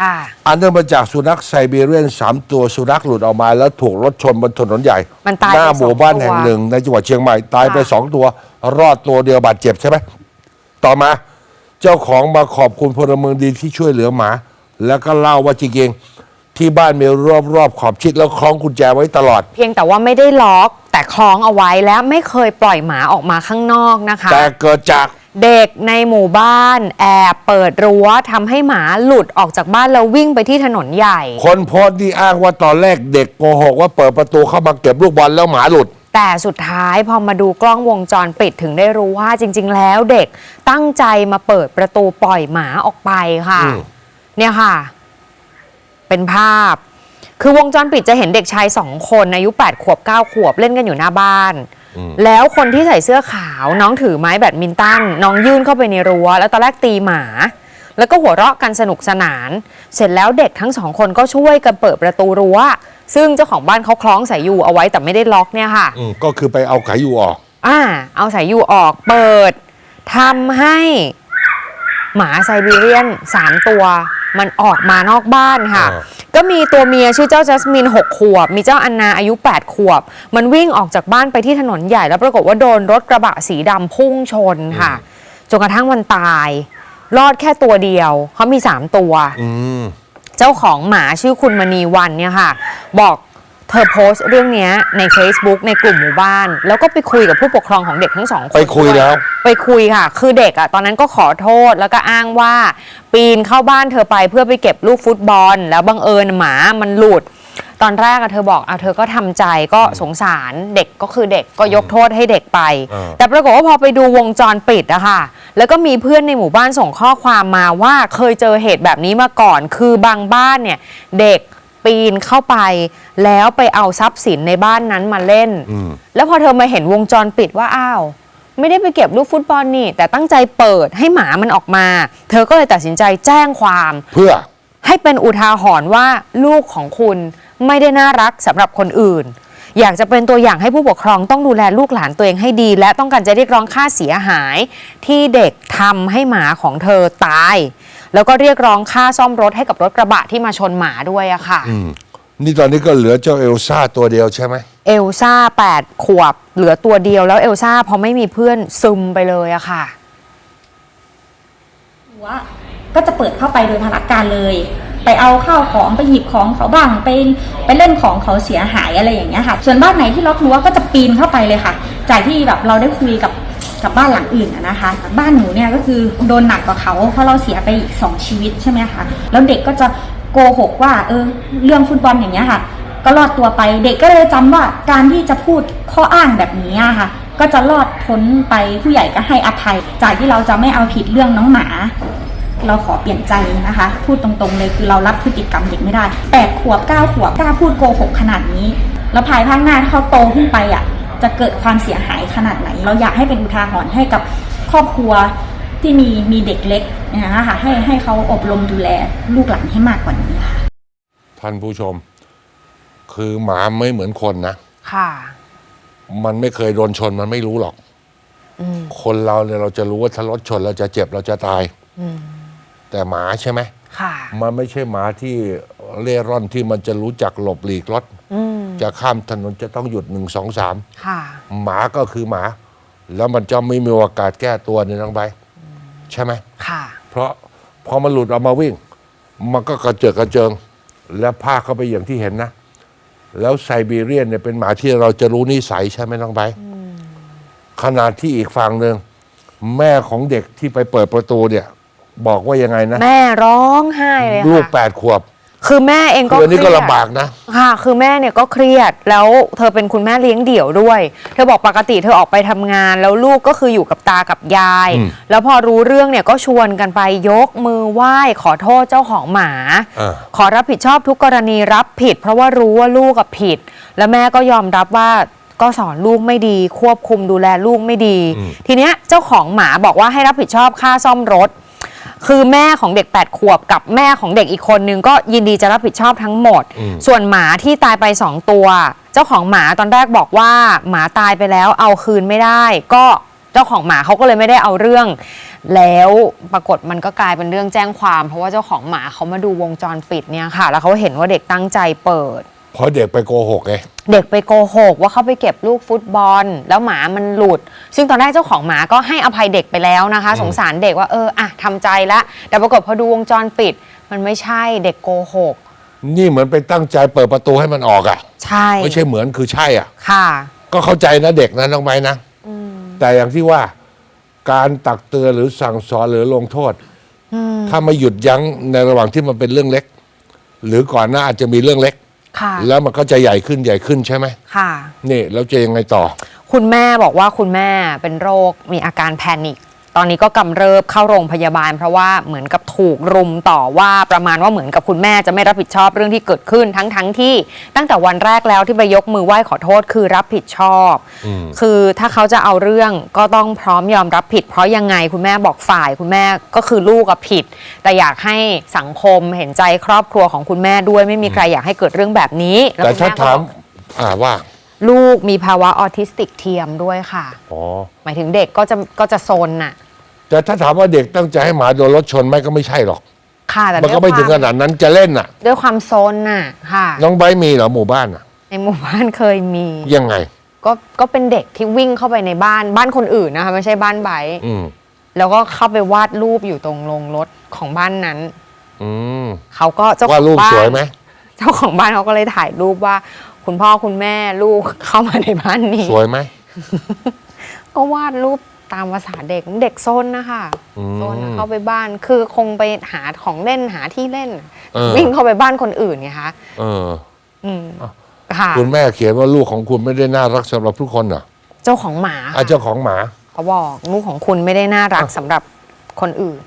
ค่ะ อันเนื่องมาจากสุนัขไซบีเรียนสามตัวสุนัขหลุดออกมา แล้วถูกรถชนบนถนนใหญ่ มันตายหน้าไปหมู่บ้านสองตัวแห่งหนึ่ง ในจังหวัดเชียงใหม่ตายไปค่ะ สองตัว รอดตัวเดียวบาดเจ็บใช่ไหมต่อมา เจ้าของมาขอบคุณพลเมืองดีที่ช่วยเหลือหมา แล้วก็เล่าว่าจริงๆที่บ้านมีรอบๆขอบชิดแล้วคล้องกุญแจไว้ตลอด เพียงแต่ว่าไม่ได้ล็อกแต่คล้องเอาไว้และไม่เคยปล่อยหมาออกมาข้างนอกนะคะ แต่เกิดจาก เด็กในหมู่บ้านแอบเปิดรั้วทำให้หมาหลุดออกจากบ้านแล้ววิ่งไปที่ถนนใหญ่ คนโพสต์ที่อ้างว่าตอนแรกเด็กโกหกว่าเปิดประตูเข้ามาเก็บลูกบอลแล้วหมาหลุด แต่สุดท้ายพอมาดูกล้องวงจรปิดถึงได้รู้ว่าจริง ๆ แล้วเด็กตั้งใจมาเปิดประตูปล่อยหมาออกไปค่ะ อืม เนี่ยค่ะ เป็นภาพ คือวงจรปิดจะเห็นเด็กชายสองคนอายุ 8 ขวบ 9 ขวบเล่นกันอยู่หน้าบ้าน แล้วคนที่ใส่เสื้อขาว น้องถือไม้แบดมินตันน้องยื่นเข้าไปในรั้ว แล้วตอนแรกตีหมา แล้วก็หัวเราะกันสนุกสนาน เสร็จแล้วเด็กทั้งสองคนก็ช่วยกันเปิดประตูรั้ว ซึ่งเจ้าของบ้านเขาคล้องสายยูเอาไว้แต่ไม่ได้ล็อกเนี่ยค่ะอืมก็คือไปเอาไขอยู่ออก อ่า เอาสายยูออกเปิดทำให้หมาไซบีเรียน3ตัว มันออกมานอกบ้านค่ะอ่าก็มีตัวเมียชื่อเจ้าจัสมิน6ขวบ มีเจ้าอันนาอายุ 8 ขวบ มันวิ่งออกจากบ้านไปที่ถนนใหญ่ แล้วปรากฏว่าโดนรถกระบะสีดำพุ่งชนค่ะ จนกระทั่งมันตาย รอดแค่ตัวเดียว เขามี 3 ตัวอืมเจ้าของหมาชื่อคุณมณีวันเนี่ยค่ะ บอก เธอโพสต์เรื่องเนี้ยใน Facebook ในกลุ่มหมู่บ้าน แล้วก็ไปคุยกับผู้ปกครองของเด็กทั้งสองคนไปคุยด้แล้ว ไปคุยค่ะ คือเด็กอะตอนนั้นก็ขอโทษแล้วก็อ้างว่า ปีนเข้าบ้านเธอไปเพื่อไปเก็บลูกฟุตบอล แล้วบังเอิญหมามันหลุด ตอนแรกอะเธอบอกเอาเธอก็ทำใจก็สงสารเด็กก็คือเด็กก็ยกโทษให้เด็กไปอ่าแต่ปรากฏว่าพอไปดูวงจรปิดอะค่ะ แล้วก็มีเพื่อนในหมู่บ้านส่งข้อความมาว่าเคยเจอเหตุแบบนี้มาก่อน คือบางบ้านเนี่ยเด็ก ปีนเข้าไป แล้วไปเอาทรัพย์สินในบ้านนั้นมาเล่น อืม แล้วพอเธอมาเห็นวงจรปิดว่าอ้าว ไม่ได้ไปเก็บลูกฟุตบอลนี่ แต่ตั้งใจเปิดให้หมามันออกมา เธอก็เลยตัดสินใจแจ้งความ เพื่อ ให้เป็นอุทาหรณ์ว่าลูกของคุณไม่ได้น่ารักสำหรับคนอื่น อยากจะเป็นตัวอย่างให้ผู้ปกครองต้องดูแลลูกหลานตัวเองให้ดี และต้องการจะเรียกร้องค่าเสียหาย ที่เด็กทำให้หมาของเธอตาย แล้วก็เรียกร้องค่าซ่อมรถให้กับรถกระบะที่มาชนหมาด้วยอะค่ะอืมนี่ตอนนี้ก็เหลือเจ้าเอลซ่าตัวเดียวใช่ไหม เอลซ่า8ขวบ เหลือตัวเดียวแล้วเอลซ่าพอไม่มีเพื่อนซึมไปเลยอะค่ะ รั้วก็จะเปิดเข้าไปโดยพนักการเลย ไปเอาข้าวของไปหยิบของเขาบ้างไปไปเล่นของเขาเสียหายอะไรอย่างเงี้ยค่ะ ส่วนบ้านไหนที่ล็อกรั้วก็จะปีนเข้าไปเลยค่ะ จากที่แบบเราได้คุยกับ กับบ้านหลังอื่นนะคะ บ้านหนูเนี่ยก็คือโดนหนักกว่าเขาเพราะเราเสียไปอีกสองชีวิตใช่ไหมคะแล้วเด็กก็จะโกหกว่าเออเรื่องฟุตบอลอย่างเงี้ยค่ะ ก็รอดตัวไปเด็กก็เลยจำว่าการที่จะพูดข้ออ้างแบบนี้ค่ะ ก็จะรอดพ้นไปผู้ใหญ่ก็ให้อภัย จากที่เราจะไม่เอาผิดเรื่องน้องหมาเราขอเปลี่ยนใจนะคะ พูดตรงๆเลยคือเรารับพฤติกรรมเด็กไม่ได้แปดขวบเก้าขวบกล้าพูดโกหกขนาดนี้ แล้วภายภาคหน้าถ้าเขาโตขึ้นไปอะ จะเกิดความเสียหายขนาดไหน เราอยากให้เป็นอุทาหรณ์ให้กับครอบครัวที่มีมีเด็กเล็กนะคะให้ให้เขาอบรมดูแลลูกหลานให้มากกว่านี้ค่ะท่านผู้ชม คือหมาไม่เหมือนคนนะ ค่ะ มันไม่เคยโดนชนมันไม่รู้หรอกคนเราเนี่ยเราจะรู้ว่าถ้ารถชนเราจะเจ็บเราจะตายแต่หมาใช่ไหมค่ะมันไม่ใช่หมาที่เล่ร่อนที่มันจะรู้จักหลบหลีกรถอืม จะข้ามถนนจะต้องหยุดหนึ่งสองสามค่ะหมาก็คือหมา แล้วมันจะไม่มีโอกาสแก้ตัวในน้องใบร์ทใช่ไหมค่ะเพราะพอมันหลุดออกมาวิ่ง มันก็กระเจิดกระเจิง และพาเข้าไปอย่างที่เห็นนะ แล้วไซบีเรียนเนี่ยเป็นหมาที่เราจะรู้นิสัยใช่ไหมน้องใบร์ทขนาดที่อีกฝั่งหนึ่งแม่ของเด็กที่ไปเปิดประตูเนี่ย บอกว่ายังไงนะ แม่ร้องไห้เลยลูกค่ะแปดขวบ คือแม่เองก็คืออันนี้เคก็รียดลำบากนะ ค่ะ คือแม่เนี่ยก็เครียด แล้วเธอเป็นคุณแม่เลี้ยงเดี่ยวด้วย เธอบอกปกติเธอออกไปทำงาน แล้วลูกก็คืออยู่กับตากับยาย อืมแล้วพอรู้เรื่องเนี่ยก็ชวนกันไปยกมือไหว้ขอโทษเจ้าของหมา อ่า ขอรับผิดชอบทุกกรณีรับผิด เพราะว่ารู้ว่าลูกกับผิด แล้วแม่ก็ยอมรับว่าก็สอนลูกไม่ดี ควบคุมดูแลลูกไม่ดี ทีเนี้ยเจ้าของหมาบอกว่าให้รับผิดชอบค่าซ่อมรถ คือแม่ของเด็ก 8 ขวบกับแม่ของเด็กอีกคนนึงก็ยินดีจะรับผิดชอบทั้งหมด อืม ส่วนหมาที่ตายไป 2 ตัว เจ้าของหมาตอนแรกบอกว่าหมาตายไปแล้วเอาคืนไม่ได้ ก็เจ้าของหมาเขาก็เลยไม่ได้เอาเรื่อง แล้วปรากฏมันก็กลายเป็นเรื่องแจ้งความ เพราะว่าเจ้าของหมาเขามาดูวงจรปิดเนี่ยค่ะ แล้วเขาเห็นว่าเด็กตั้งใจเปิด เพราะเด็กไปโกหกไง เด็กไปโกหกว่าเขาไปเก็บลูกฟุตบอล แล้วหมามันหลุด ซึ่งตอนแรกเจ้าของหมาก็ให้อภัยเด็กไปแล้วนะคะ สงสารเด็กว่าเอออะทำใจละ แต่ปรากฏพอดูวงจรปิด มันไม่ใช่เด็กโกหก นี่เหมือนไปตั้งใจเปิดประตูให้มันออกอะ ใช่ไม่ใช่เหมือนคือใช่อะ ค่ะ ก็เข้าใจนะเด็กนะน้องไม้นะแต่อย่างที่ว่าการตักเตือนหรือสั่งสอนหรือลงโทษ ถ้าไม่หยุดยั้งในระหว่างที่มันเป็นเรื่องเล็ก หรือก่อนหน้าอาจจะมีเรื่องเล็ก ค่ะ แล้วมันก็จะใหญ่ขึ้นใหญ่ขึ้นใช่ไหมค่ะ นี่แล้วจะยังไงต่อ คุณแม่บอกว่าคุณแม่เป็นโรคมีอาการแพนิค ตอนนี้ก็กำเริบเข้าโรงพยาบาล เพราะว่าเหมือนกับถูกรุมต่อว่าประมาณว่าเหมือนกับคุณแม่จะไม่รับผิดชอบเรื่องที่เกิดขึ้นทั้งทั้งที่ ตั้งแต่วันแรกแล้วที่ไปยกมือไหว้ขอโทษคือรับผิดชอบอืมคือถ้าเขาจะเอาเรื่องก็ต้องพร้อมยอมรับผิด เพราะยังไงคุณแม่บอกฝ่าย คุณแม่ก็คือลูกอะผิด แต่อยากให้สังคมเห็นใจครอบครัวของคุณแม่ด้วยไม่มีใครอยากให้เกิดเรื่องแบบนี้ล้วแต่คุณถ้าแก็ถามบอกอ่าว่า ลูกมีภาวะออทิสติกเทียมด้วยค่ะ อ๋อ หมายถึงเด็กก็จะก็จะโซนน่ะ แต่ถ้าถามว่าเด็กตั้งใจให้หมาโดนรถชนไหมก็ไม่ใช่หรอก ค่ะแต่มันก็ไม่ด้วยถึงคขวามนาดนั้นจะเล่นน่ะ ด้วยความโซนน่ะค่ะ น้องไบร์ทมีเหรอหมู่บ้านอะ ในหมู่บ้านเคยมี ยังไง ก็ก็เป็นเด็กที่วิ่งเข้าไปในบ้านบ้านคนอื่นนะคะไม่ใช่บ้านไบร์ทอืม แล้วก็เข้าไปวาดรูปอยู่ตรงโรงรถของบ้านนั้น อืมเขาก็เจ้าขว่าองรูปบ้านสวยไหมเจ้าของบ้านเขาก็เลยถ่ายรูปว่า คุณพ่อคุณแม่ลูกเข้ามาในบ้านนี้ สวยไหม ก็วาดรูปตามภาษาเด็กเด็กโซนนะคะอืม โซนเข้าไปบ้านคือคงไปหาของเล่นหาที่เล่น เออวิ่งเข้าไปบ้านคนอื่นไงคะเออ อืมค่ะคุณแม่เขียนว่าลูกของคุณไม่ได้น่ารักสำหรับทุกคนเหรอเจ้าของหมาอาค่ะเจ้าของหมา เขาบอกลูกของคุณไม่ได้น่ารักสำหรับคนอื่น